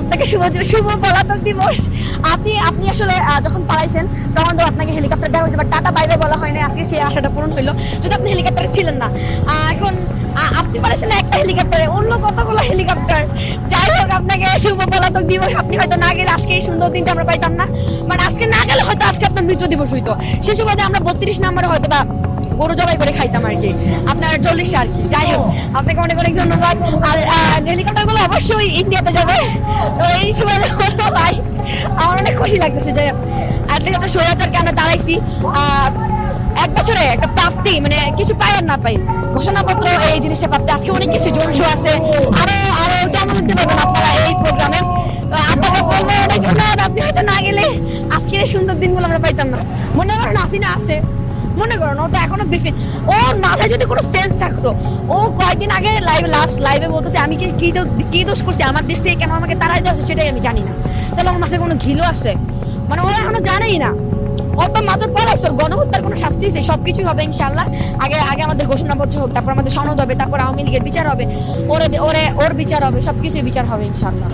আপনাকে শুভ শুভ পলাতক দিবস। আপনি আপনি আসলে যখন পালাইছেন, তখন তো আপনাকে হেলিকপ্টার হয়েছে বাইরে বলা হয়নি আজকে সেই আশাটা পূরণ হইল। যদি আপনি হেলিকপ্টারে ছিলেন না এখন আপনি একটা হেলিকপ্টারে, অন্য কতগুলো হেলিকপ্টার? যাই হোক, আপনাকে শুভ পলাতক দিবস। আপনি হয়তো না গেলে আজকে এই সুন্দর দিনটা আমরা পাইতাম না। মানে আজকে না গেলে হয়তো আজকে আপনার মৃত্যু দিবস হইতো। সে সুবাদে আমরা বত্রিশ নম্বরে হয়তো বা গরু জবাই করে খাইতাম আর কি। আপনার চল্লিশ আর কি। যাই হোক, আপনাকে অনেক অনেক ধন্যবাদ। আর হেলিকপ্টার অবশ্যই ইন্ডিয়াতে যাবে। এই সময় হলো ভাই আমার অনেক খুশি লাগতেছে যে অ্যাটলিস্ট একটা স্বৈরাচারকে আমরা দাঁড়াইছি। এক বছরে একটা প্রাপ্তি মানে কিছু পাই আর না পাই। ঘোষণাপত্র এই জিনিসটা প্রাপ্তি। আজকে অনেক কিছু শো আছে। আরও আরও যেমন দিতে পারবেন আপনারা এই প্রোগ্রামে। আপনাকে আপনি হয়তো না গেলে আজকের এই সুন্দর দিনগুলো আমরা পাইতাম না। মনে করেন আসিনা আছে। মনে করুন ও তো এখনও ব্রিফিং ওর মাথায় যদি কোনো সেন্স থাকতো, ও কয়েকদিন আগে লাইভে লাস্ট লাইভে বলতেছে, আমি কি কি দো- কি দোষ করছি? আমার দেশ থেকে কেন আমাকে তাড়াই দেওয়া সেটাই আমি জানি না। তাহলে আমার মাথায় কোনো ঘিলো আছে? মানে ও এখনও জানেই না। ও তো মাত্র পড়াইছে ওর গণহত্যার কোনো শাস্তি হয়েছে সবকিছু হবে ইনশাল্লাহ আগে আগে আমাদের ঘোষণাপত্র হোক, তারপর আমাদের সনদ হবে, তারপর আওয়ামী লীগের বিচার হবে। ওরে ওরে ওর বিচার হবে সবকিছু বিচার হবে ইনশাল্লাহ